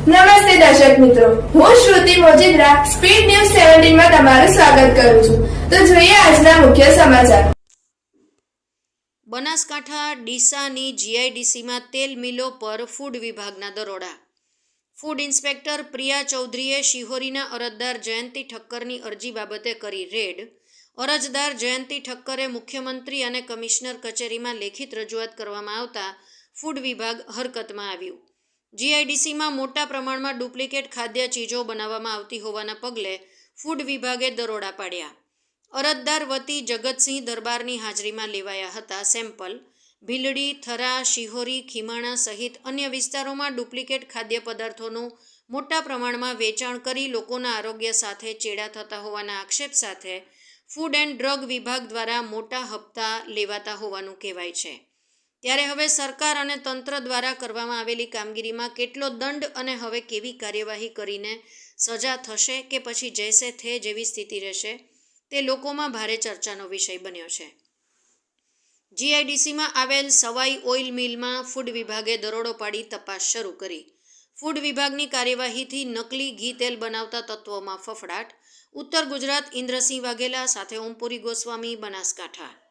નમસ્તે દર્શક મિત્રો. હું શ્રુતિ મોજીદ્રા, સ્પીડ ન્યૂઝ સેવન્ટીનમાં તમારું સ્વાગત કરું છું. તો જોઈએ આજના મુખ્ય સમાચાર. બનાસકાંઠા, ડીસાની જીઆઈડીસીમાં તેલ મિલો પર ફૂડ વિભાગના દરોડા. ફૂડ ઇન્સ્પેક્ટર પ્રિયા ચૌધરીએ શિહોરીના અરજદાર જયંતિ ઠક્કરની અરજી બાબતે કરી રેડ. અરજદાર જયંતિ ઠક્કરે મુખ્યમંત્રી અને કમિશનર કચેરીમાં લેખિત રજૂઆત કરવામાં આવતા ફૂડ વિભાગ હરકતમાં આવ્યું. જીઆઈડીસીમાં મોટા પ્રમાણમાં ડુપ્લિકેટ ખાદ્ય ચીજો બનાવવામાં આવતી હોવાના પગલે ફૂડ વિભાગે દરોડા પાડ્યા. અરજદાર વતી જગતસિંહ દરબારની હાજરીમાં લેવાયા હતા સેમ્પલ. ભીલડી, થરા, શિહોરી, ખીમાણા સહિત અન્ય વિસ્તારોમાં ડુપ્લિકેટ ખાદ્ય પદાર્થોનું મોટા પ્રમાણમાં વેચાણ કરી લોકોના આરોગ્ય સાથે ચેડા થતા હોવાના આક્ષેપ સાથે ફૂડ એન્ડ ડ્રગ વિભાગ દ્વારા મોટા હપ્તા લેવાતા હોવાનું કહેવાય છે. ત્યારે હવે સરકાર અને તંત્ર દ્વારા કરવામાં આવેલી કામગીરીમાં કેટલો દંડ અને હવે કેવી કાર્યવાહી કરીને સજા થશે કે પછી જૈસે થે જેવી સ્થિતિ રહેશે, તે લોકોમાં ભારે ચર્ચાનો વિષય બન્યો છે. જીઆઈડીસીમાં આવેલ સવાઈ ઓઇલ મિલમાં ફૂડ વિભાગે દરોડો પાડી તપાસ શરૂ કરી. ફૂડ વિભાગની કાર્યવાહીથી નકલી ઘી તેલ બનાવતા તત્વોમાં ફફડાટ. ઉત્તર ગુજરાત ઇન્દ્રસિંહ વાઘેલા સાથે ઓમપુરી ગોસ્વામી બનાસકાંઠા.